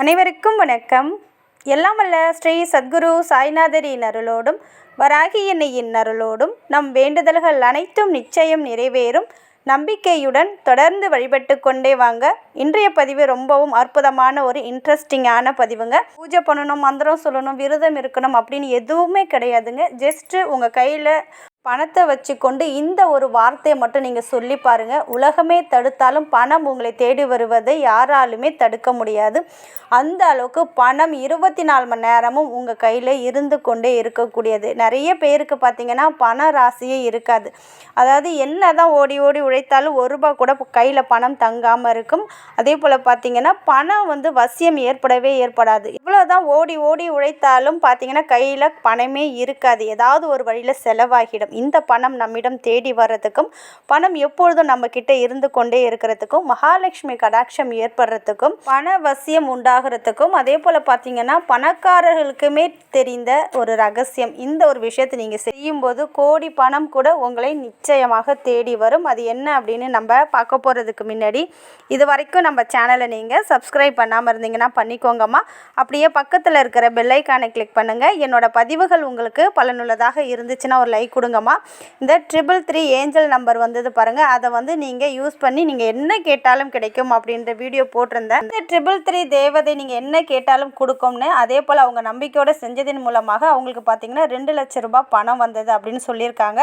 அனைவருக்கும் வணக்கம். எல்லாம் வல்ல ஸ்ரீ சத்குரு சாய்நாதரின் அருளோடும் வராகி எண்ணெயின் அருளோடும் நம் வேண்டுதல்கள் அனைத்தும் நிச்சயம் நிறைவேறும். நம்பிக்கையுடன் தொடர்ந்து வழிபட்டு கொண்டே வாங்க. இன்றைய பதிவு ரொம்பவும் அற்புதமான ஒரு இன்ட்ரெஸ்டிங்கான பதிவுங்க. பூஜை பண்ணணும் மந்திரம் சொல்லணும் விரதம் இருக்கணும் அப்படின்னு எதுவுமே கிடையாதுங்க. ஜஸ்ட்டு உங்கள் கையில் பணத்தை வச்சுக்கொண்டு இந்த ஒரு வார்த்தையை மட்டும் நீங்கள் சொல்லி பாருங்கள் உலகமே தடுத்தாலும் பணம் உங்களை தேடி வருவதை யாராலுமே தடுக்க முடியாது. அந்த அளவுக்கு பணம் இருபத்தி நாலு மணி நேரமும் உங்கள் கையில் இருந்து கொண்டே இருக்கக்கூடியது. நிறைய பேருக்கு பார்த்தீங்கன்னா பண ராசியே இருக்காது. அதாவது என்ன தான் ஓடி ஓடி உழைத்தாலும் ஒரு ரூபா கூட கையில் பணம் தங்காமல் இருக்கும். அதே போல் பார்த்தீங்கன்னா பணம் வந்து வசியம் ஏற்படவே ஏற்படாது. இவ்வளோ தான் ஓடி ஓடி உழைத்தாலும் பார்த்தீங்கன்னா கையில் பணமே இருக்காது. ஏதாவது ஒரு வழியில் செலவாகிடும். இந்த பணம் நம்மிடம் தேடி வர்றதுக்கும் பணம் எப்பொழுதும் நம்ம கிட்ட இருந்து கொண்டே இருக்கிறதுக்கும் மகாலட்சுமி கடாட்சம் ஏற்படுறதுக்கும் பண வசியம் உண்டாகிறதுக்கும் அதே போல் பார்த்தீங்கன்னா பணக்காரர்களுக்குமே தெரிந்த ஒரு ரகசியம். இந்த ஒரு விஷயத்தை நீங்கள் செய்யும்போது கோடி பணம் கூட உங்களை நிச்சயமாக தேடி வரும். அது என்ன அப்படின்னு நம்ம பார்க்க போகிறதுக்கு முன்னாடி இது வரைக்கும் நம்ம சேனலை நீங்கள் சப்ஸ்கிரைப் பண்ணாமல் இருந்தீங்கன்னா பண்ணிக்கோங்கம்மா. அப்படியே பக்கத்தில் இருக்கிற பெல்லைக்கானை கிளிக் பண்ணுங்கள் என்னோட பதிவுகள் உங்களுக்கு பலனுள்ளதாக இருந்துச்சுன்னா ஒரு லைக் கொடுங்கம்மா. இந்த ட்ரிபிள் த்ரீ ஏஞ்சல் நம்பர் வந்தது பாருங்கள் அதை வந்து நீங்கள் யூஸ் பண்ணி நீங்கள் என்ன கேட்டாலும் கிடைக்கும் அப்படின்ற வீடியோ போட்டிருந்தேன். இந்த ட்ரிபிள் த்ரீ தேவதை நீங்கள் என்ன கேட்டாலும் கொடுக்கும்னு அதே போல் அவங்க நம்பிக்கையோடு செஞ்சதின் மூலமாக அவங்களுக்கு பார்த்தீங்கன்னா ரெண்டு லட்ச ரூபாய் பணம் வந்தது அப்படின்னு சொல்லியிருக்காங்க.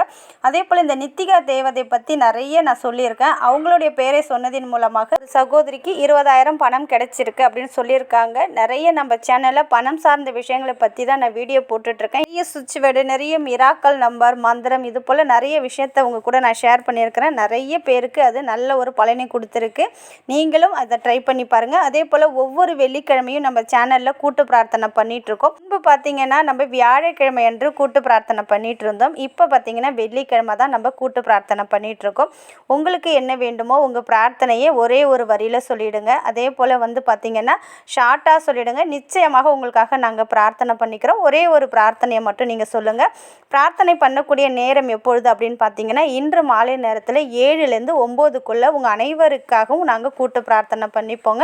அதே போல் இந்த நித்திகா தேவதை பற்றி நிறைய நான் சொல்லியிருக்கேன். அவங்களுடைய பேரை சொன்னதின் மூலமாக சகோதரிக்கு இருபதாயிரம் பணம் கிடைச்சிருக்கு அப்படின்னு சொல்லியிருக்காங்க. நிறைய நம்ம சேனலில் பணம் சார்ந்த விஷயங்களை பற்றி தான் நான் வீடியோ போட்டுட்ருக்கேன் நிறைய சுவிட்ச் வேர்டு நிறைய மிராக்கல் நம்பர் மந்திரம் இது போல் நிறைய விஷயத்த உங்கள் கூட நான் ஷேர் பண்ணியிருக்கிறேன். நிறைய பேருக்கு அது நல்ல ஒரு பலனை கொடுத்துருக்கு. நீங்களும் அதை ட்ரை பண்ணி பாருங்கள் அதே போல் ஒவ்வொரு வெள்ளிக்கிழமையும் நம்ம சேனலில் கூட்டு பிரார்த்தனை பண்ணிகிட்ருக்கோம் இப்போ முன்பு பார்த்தீங்கன்னா நம்ம வியாழக்கிழமை என்று கூட்டு பிரார்த்தனை பண்ணிகிட்டு இருந்தோம் இப்போ பார்த்தீங்கன்னா வெள்ளிக்கிழமை தான் நம்ம கூட்டு பிரார்த்தனை பண்ணிகிட்ருக்கோம் உங்களுக்கு என்ன வேண்டுமோ உங்கள் பிரார்த்தனையை ஒரே ஒரு வரியில் சொல்லிவிடுங்க அதே போல் வந்து பார்த்தீங்கன்னா ஷார்ட்டாக சொல்லிவிடுங்க நிச்சயமாக உங்களுக்காக நாங்கள் பிரார்த்தனை பண்ணிக்கிறோம். ஒரே ஒரு பிரார்த்தனையை மட்டும் நீங்கள் சொல்லுங்கள் பிரார்த்தனை பண்ணக்கூடிய நேரம் எப்பொழுது அப்படின்னு பார்த்தீங்கன்னா இன்று மாலை நேரத்தில் ஏழுலேருந்து ஒம்போதுக்குள்ளே உங்கள் அனைவருக்காகவும் நாங்கள் கூட்டு பிரார்த்தனை பண்ணிப்போங்க.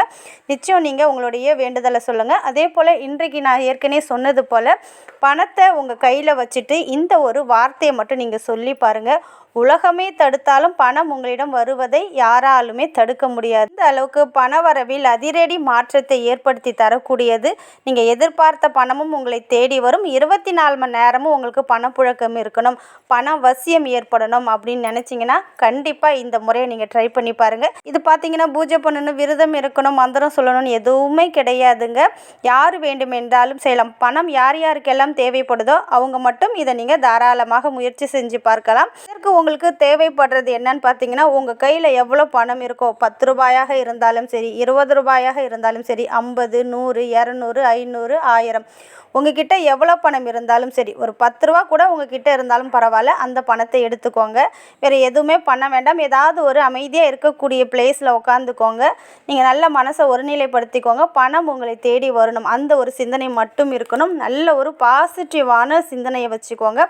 நிச்சயம் நீங்கள் உங்களுடைய வேண்டுதலை சொல்லுங்கள் அதே போல் இன்றைக்கு நான் ஏற்கனவே சொன்னது போல் பணத்தை உங்கள் கையில் வச்சுட்டு இந்த ஒரு வார்த்தையை மட்டும் நீங்கள் சொல்லி பாருங்கள் உலகமே தடுத்தாலும் பணம் உங்களிடம் வருவதை யாராலுமே தடுக்க முடியாது. இந்த அளவுக்கு பண வரவில் அதிரடி மாற்றத்தை ஏற்படுத்தி தரக்கூடியது. நீங்கள் எதிர்பார்த்த பணமும் உங்களை தேடி வரும். இருபத்தி நாலு மணி நேரமும் உங்களுக்கு பணப்புழக்கம் இருக்கணும். பணம் வசியம் ஏற்படணும் அப்படின்னு நினச்சிங்கன்னா கண்டிப்பாக இந்த முறையை நீங்கள் ட்ரை பண்ணி பாருங்கள் இது பார்த்தீங்கன்னா பூஜை பண்ணணும் விரதம் இருக்கணும் மந்திரம் சொல்லணும்னு எதுவுமே கிடையாதுங்க. யார் வேண்டுமென்றாலும் செய்யலாம். பணம் யார் யாருக்கெல்லாம் தேவைப்படுதோ அவங்க மட்டும் இதை நீங்கள் தாராளமாக முயற்சி செஞ்சு பார்க்கலாம். இதற்கு உங்களுக்கு தேவைப்படுறது என்னன்னு பார்த்தீங்கன்னா உங்கள் கையில் எவ்வளோ பணம் இருக்கோ பத்து ரூபாயாக இருந்தாலும் சரி இருபது ரூபாயாக இருந்தாலும் சரி ஐம்பது நூறு இரநூறு ஐநூறு ஆயிரம். உங்ககிட்ட எவ்வளோ பணம் இருந்தாலும் சரி ஒரு பத்து ரூபா கூட உங்ககிட்ட இருந்தாலும் பரவாயில்ல அந்த பணத்தை எடுத்துக்கோங்க. வேறு எதுவுமே பண்ண வேண்டாம். ஏதாவது ஒரு அமைதியாக இருக்கக்கூடிய பிளேஸில் உட்காந்துக்கோங்க நீங்கள் நல்ல மனசை ஒருநிலைப்படுத்திக்கோங்க. பணம் உங்களை தேடி வரணும். அந்த ஒரு சிந்தனை மட்டும் இருக்கணும். நல்ல ஒரு பாசிட்டிவான சிந்தனையை வச்சுக்கோங்க.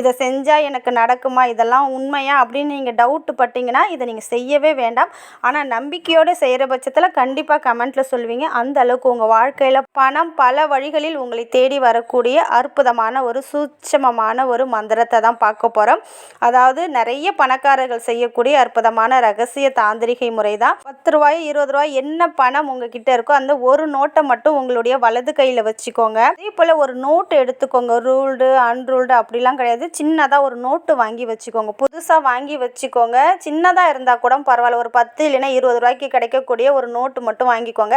இதை செஞ்சால் எனக்கு நடக்குமா? இதெல்லாம் உண்மையா அப்படின்னு நீங்கள் டவுட்டு பட்டிங்கன்னா இதை நீங்கள் செய்யவே வேண்டாம். ஆனால் நம்பிக்கையோடு செய்கிற பட்சத்தில் கண்டிப்பாக கமெண்ட்டில் சொல்லுவீங்க அந்த அளவுக்கு உங்கள் வாழ்க்கையில் பணம் பல வழிகளில் உங்களை தேடி வரக்கூடிய அற்புதமான ஒரு சூட்சமமான ஒரு மந்திரத்தை தான் பார்க்க போகிறோம் அதாவது நிறைய பணக்காரர்கள் செய்யக்கூடிய அற்புதமான ரகசிய தாந்திரிகை முறை தான். பத்து ரூபாய் இருபது ரூபாய் என்ன பணம் உங்ககிட்ட இருக்கோ அந்த ஒரு நோட்டை மட்டும் உங்களுடைய வலது கையில் வச்சுக்கோங்க. அதே போல் ஒரு நோட்டு எடுத்துக்கோங்க. ரூல்டு அன்ரூல்டு அப்படிலாம் கிடையாது. சின்னதாக ஒரு நோட்டு வாங்கி வச்சுக்கோங்க. புதுசாக வாங்கி வச்சுக்கோங்க. சின்னதாக இருந்தால் கூட பரவாயில்ல. ஒரு பத்து இல்லைன்னா இருபது ரூபாய்க்கு கிடைக்கக்கூடிய ஒரு நோட்டு மட்டும் வாங்கிக்கோங்க.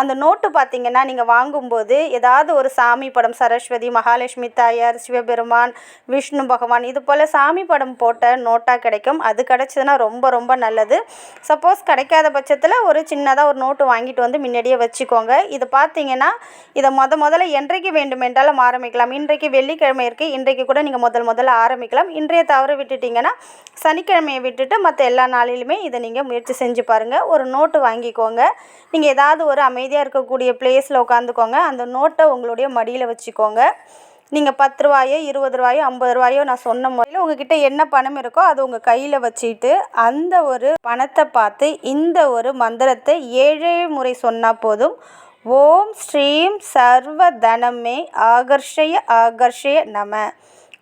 அந்த நோட்டு பார்த்தீங்கன்னா நீங்கள் வாங்கும்போது ஏதாவது ஒரு சாமி படம் சரஸ்வதி மகாலட்சுமி தாயார் சிவபெருமான் விஷ்ணு பகவான் இது போல் சாமி படம் போட்ட நோட்டாக கிடைக்கும். அது கிடைச்சதுன்னா ரொம்ப ரொம்ப நல்லது. சப்போஸ் கிடைக்காத பட்சத்தில் ஒரு சின்னதாக ஒரு நோட்டு வாங்கிட்டு வந்து முன்னாடியே வச்சுக்கோங்க. இது பார்த்தீங்கன்னா இதை முத முதல்ல என்றைக்கு வேண்டுமென்றாலும் ஆரம்பிக்கலாம். இன்றைக்கு வெள்ளிக்கிழமை இருக்குது இன்றைக்கு கூட நீங்கள் முதல் முதல்ல ஆரம்பிக்கலாம். இன்றைய தவறு விட்டுட்டிங்கன்னா சனிக்கிழமையை விட்டுட்டு மற்ற எல்லா நாளிலுமே இதை நீங்கள் முயற்சி செஞ்சு பாருங்கள் ஒரு நோட்டு வாங்கிக்கோங்க. நீங்கள் ஏதாவது ஒரு அமைதியாக இருக்கக்கூடிய பிளேஸில் உட்காந்துக்கோங்க. அந்த நோட்டை உங்களுடைய மடியில் வச்சுக்கோங்க. நீங்கள் பத்து ரூபாயோ இருபது ரூபாயோ ஐம்பது ரூபாயோ நான் சொன்ன முறையில் உங்ககிட்ட என்ன பணம் இருக்கோ அது உங்கள் கையில் வச்சுட்டு அந்த ஒரு பணத்தை பார்த்து இந்த ஒரு மந்திரத்தை ஏழே முறை சொன்னால் போதும். ஓம் ஸ்ரீம் சர்வ தனமே ஆகர்ஷய ஆகர்ஷய நம.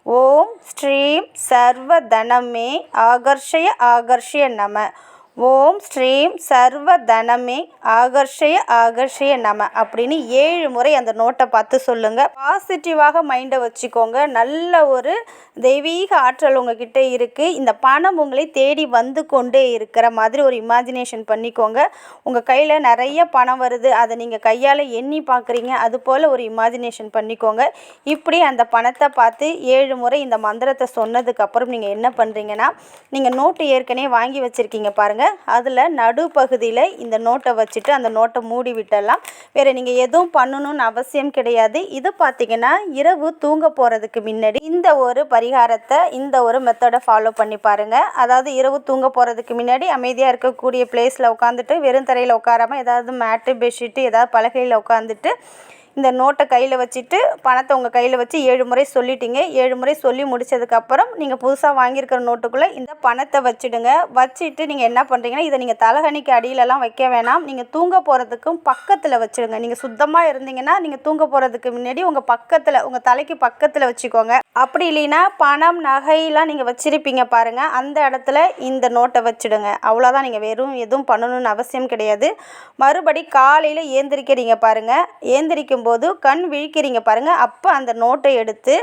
ஓம் ஸ்ரீம் சர்வ தனமே ஆகர்ஷய ஆகர்ஷய நம. ஓம் ஸ்ரீம் சர்வ தனமே ஆகர்ஷய ஆகர்ஷய நம அப்படின்னு ஏழு முறை அந்த நோட்டை பார்த்து சொல்லுங்கள் பாசிட்டிவாக மைண்டை வச்சுக்கோங்க. நல்ல ஒரு தெய்வீக ஆற்றல் உங்ககிட்ட இருக்குது இந்த பணம் உங்களை தேடி வந்து கொண்டே இருக்கிற மாதிரி ஒரு இமேஜினேஷன் பண்ணிக்கோங்க. உங்கள் கையில் நிறைய பணம் வருது. அதை நீங்கள் கையால் எண்ணி பார்க்குறீங்க. அது போல் ஒரு இமேஜினேஷன் பண்ணிக்கோங்க. இப்படி அந்த பணத்தை பார்த்து ஏழு முறை இந்த மந்திரத்தை சொன்னதுக்கப்புறம் நீங்கள் என்ன பண்ணுறீங்கன்னா நீங்கள் நோட்டு ஏற்கனவே வாங்கி வச்சுருக்கீங்க பாருங்கள் அதில் நடுப்பகுதியில் இந்த நோட்டை வச்சுட்டு அந்த நோட்டை மூடி விட்டலாம். வேறு நீங்கள் எதுவும் பண்ணணும்னு அவசியம் கிடையாது. இது பார்த்தீங்கன்னா இரவு தூங்க போகிறதுக்கு முன்னாடி இந்த ஒரு பரிகாரத்தை இந்த ஒரு மெத்தடை ஃபாலோ பண்ணி பாருங்கள் அதாவது இரவு தூங்க போகிறதுக்கு முன்னாடி அமைதியாக இருக்கக்கூடிய பிளேஸில் உட்காந்துட்டு வெறும் தரையில் உட்காராமல் ஏதாவது மேட்டு பெட்ஷீட்டு ஏதாவது பலகையில் உட்காந்துட்டு இந்த நோட்டை கையில் வச்சுட்டு பணத்தை உங்கள் கையில் வச்சு ஏழு முறை சொல்லிட்டீங்க. ஏழு முறை சொல்லி முடிச்சதுக்கப்புறம் நீங்கள் புதுசாக வாங்கியிருக்கிற நோட்டுக்குள்ளே இந்த பணத்தை வச்சுடுங்க. வச்சுட்டு நீங்கள் என்ன பண்ணுறீங்கன்னா இதை நீங்கள் தலகணிக்கு அடியிலலாம் வைக்க வேணாம். நீங்கள் தூங்க போகிறதுக்கும் பக்கத்தில் வச்சுடுங்க. நீங்கள் சுத்தமாக இருந்தீங்கன்னா நீங்கள் தூங்க போகிறதுக்கு முன்னாடி உங்கள் பக்கத்தில் உங்கள் தலைக்கு பக்கத்தில் வச்சுக்கோங்க. அப்படி இல்லைன்னா பணம் நகையெல்லாம் நீங்கள் வச்சுருப்பீங்க பாருங்கள் அந்த இடத்துல இந்த நோட்டை வச்சுடுங்க. அவ்வளோதான் நீங்கள் வெறும் எதுவும் பண்ணணும்னு அவசியம் கிடையாது. மறுபடி காலையில் ஏந்திரிக்கிறீங்க பாருங்கள் ஏந்திரிக்கும் போது கண் விழிக்கிறீங்க பாருங்கள் அப்போ அந்த நோட்டை எடுத்து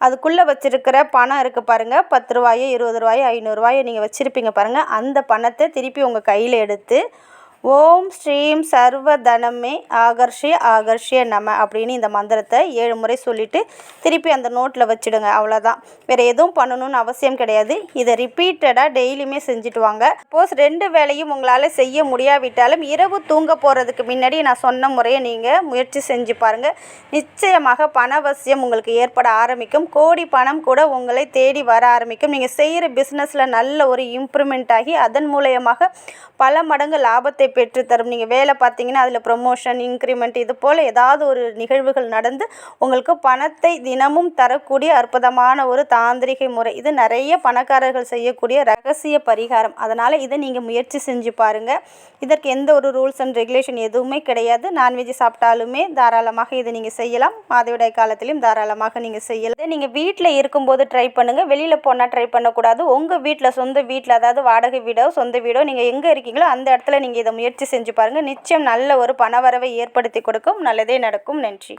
அதுக்குள்ளே வச்சுருக்கிற பணம் இருக்குது பாருங்கள் பத்து ரூபாயோ இருபது ரூபாயோ ஐநூறுரூவாயோ நீங்கள் வச்சுருப்பீங்க பாருங்கள் அந்த பணத்தை திருப்பி உங்கள் கையில் எடுத்து ஓம் ஸ்ரீம் சர்வ தனமே ஆகர்ஷிய ஆகர்ஷிய நம அப்படின்னு இந்த மந்திரத்தை ஏழு முறை சொல்லிவிட்டு திருப்பி அந்த நோட்டில் வச்சுடுங்க. அவ்வளோதான் வேறு எதுவும் பண்ணணும்னு அவசியம் கிடையாது. இதை ரிப்பீட்டடாக டெய்லியுமே செஞ்சுட்டு வாங்க. சப்போஸ் ரெண்டு வேலையும் உங்களால் செய்ய முடியாவிட்டாலும் இரவு தூங்க போகிறதுக்கு முன்னாடி நான் சொன்ன முறையை நீங்கள் முயற்சி செஞ்சு பாருங்கள் நிச்சயமாக பணவசியம் உங்களுக்கு ஏற்பட ஆரம்பிக்கும். கோடி பணம் கூட உங்களை தேடி வர ஆரம்பிக்கும். நீங்கள் செய்கிற பிஸ்னஸில் நல்ல ஒரு இம்ப்ரூவ்மெண்ட் ஆகி அதன் மூலயமாக பல மடங்கு லாபத்தை பெற்றுத்தரும். நீங்கள் வேலை பார்த்தீங்கன்னா அதில் ப்ரொமோஷன் இன்க்ரிமெண்ட் இது போல் ஏதாவது ஒரு நிகழ்வுகள் நடந்து உங்களுக்கு பணத்தை தினமும் தரக்கூடிய அற்புதமான ஒரு தாந்திரிகை முறை. இது நிறைய பணக்காரர்கள் செய்யக்கூடிய ரகசிய பரிகாரம். அதனால் இதை நீங்கள் முயற்சி செஞ்சு பாருங்கள் இதற்கு எந்த ஒரு ரூல்ஸ் அண்ட் ரெகுலேஷன் எதுவுமே கிடையாது. நான்வெஜ் சாப்பிட்டாலுமே தாராளமாக இதை நீங்கள் செய்யலாம். மாதவிடாய் காலத்திலையும் தாராளமாக நீங்கள் செய்யலாம். நீங்கள் வீட்டில் இருக்கும்போது ட்ரை பண்ணுங்கள் வெளியில் போனால் ட்ரை பண்ணக்கூடாது. உங்கள் வீட்டில் சொந்த வீட்டில் அதாவது வாடகை வீடோ சொந்த வீடோ நீங்கள் எங்கே இருக்கீங்களோ அந்த இடத்துல நீங்கள் இதை முயற்சி செஞ்சு பாருங்கள் நிச்சயம் நல்ல ஒரு பணவரவை ஏற்படுத்தி கொடுக்கும். நல்லதே நடக்கும். நன்றி.